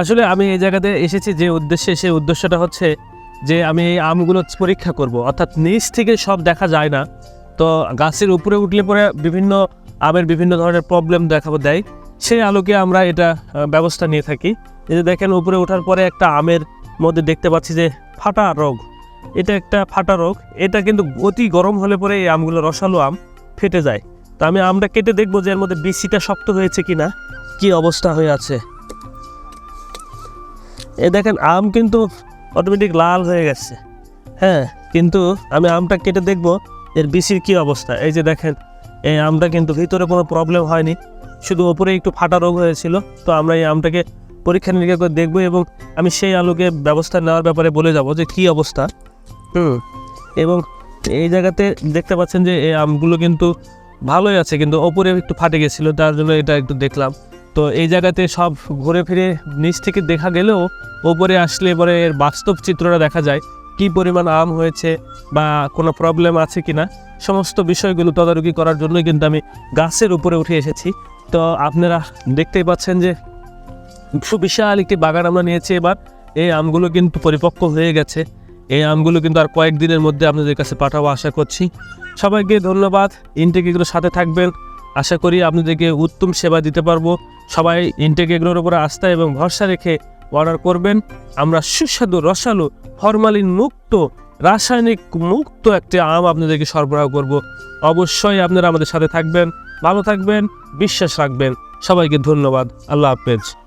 আসলে আমি এই জায়গাতে এসেছি যে উদ্দেশ্যে, সেই উদ্দেশ্যটা হচ্ছে যে আমি এই আমগুলো পরীক্ষা করব। অর্থাৎ নিচ থেকে সব দেখা যায় না। তো গাছের উপরে উঠলে পরে বিভিন্ন আমের বিভিন্ন ধরনের প্রবলেম দেখাবো দেয়। সেই আলোকে আমরা এটা ব্যবস্থা নিয়ে থাকি। এই যে দেখেন, উপরে ওঠার পরে একটা আমের মধ্যে দেখতে পাচ্ছি যে ফাটা রোগ। এটা একটা ফাটা রোগ। এটা কিন্তু অতি গরম হলে পরে এই আমগুলো রসালো আম ফেটে যায়। তো আমি আমটা কেটে দেখব যে এর মধ্যে বিচিটা শক্ত হয়েছে কিনা, কী অবস্থা হয়ে আছে। এ দেখেন, আম কিন্তু অটোমেটিক লাল হয়ে গেছে। হ্যাঁ কিন্তু আমি আমটা কেটে দেখব এর বিচির কি অবস্থা। এই যে দেখেন, এই আমটা কিন্তু ভিতরে কোনো প্রবলেম হয়নি, শুধু ওপরে একটু ফাটা রোগ হয়েছিল। তো আমরা এই আমটাকে পরীক্ষা নিরীক্ষা করে দেখব এবং আমি সেই আলোকে ব্যবস্থা নেওয়ার ব্যাপারে বলে যাব যে কি অবস্থা। হুম, এবং এই জায়গাতে দেখতে পাচ্ছেন যে এই আমগুলো কিন্তু ভালোই আছে, কিন্তু ওপরে একটু ফাটে গেছিল, তার জন্য এটা একটু দেখলাম। তো এই জায়গাতে সব ঘুরে ফিরে নিচ থেকে দেখা গেলেও ওপরে আসলে এবারে এর বাস্তব চিত্রটা দেখা যায়। কি পরিমাণ আম হয়েছে বা কোনো প্রবলেম আছে কি না সমস্ত বিষয়গুলো তদারকি করার জন্যই কিন্তু আমি গাছের উপরে উঠে এসেছি। তো আপনারা দেখতেই পাচ্ছেন যে সুবিশাল একটি বাগান আমরা নিয়েছি এবার। এই আমগুলো কিন্তু পরিপক্ক হয়ে গেছে। এই আমগুলো কিন্তু আর কয়েকদিনের মধ্যে আপনাদের কাছে পাঠাবো আশা করছি। সবাইকে ধন্যবাদ। ইনটেক এগুলোর সাথে থাকবেন। আশা করি আপনাদেরকে উত্তম সেবা দিতে পারব। সবাই ইনটেক এগুলোর উপরে আস্থা এবং ভরসা রেখে অর্ডার করবেন। আমরা সুস্বাদু, রসালো ফরমালিন মুক্ত, রাসায়নিক মুক্ত একটি আম আপনাদেরকে সরবরাহ করব। অবশ্যই আপনারা আমাদের সাথে থাকবেন, ভালো থাকবেন, বিশ্বাস রাখবেন। সবাইকে ধন্যবাদ। আল্লাহ হাফেজ।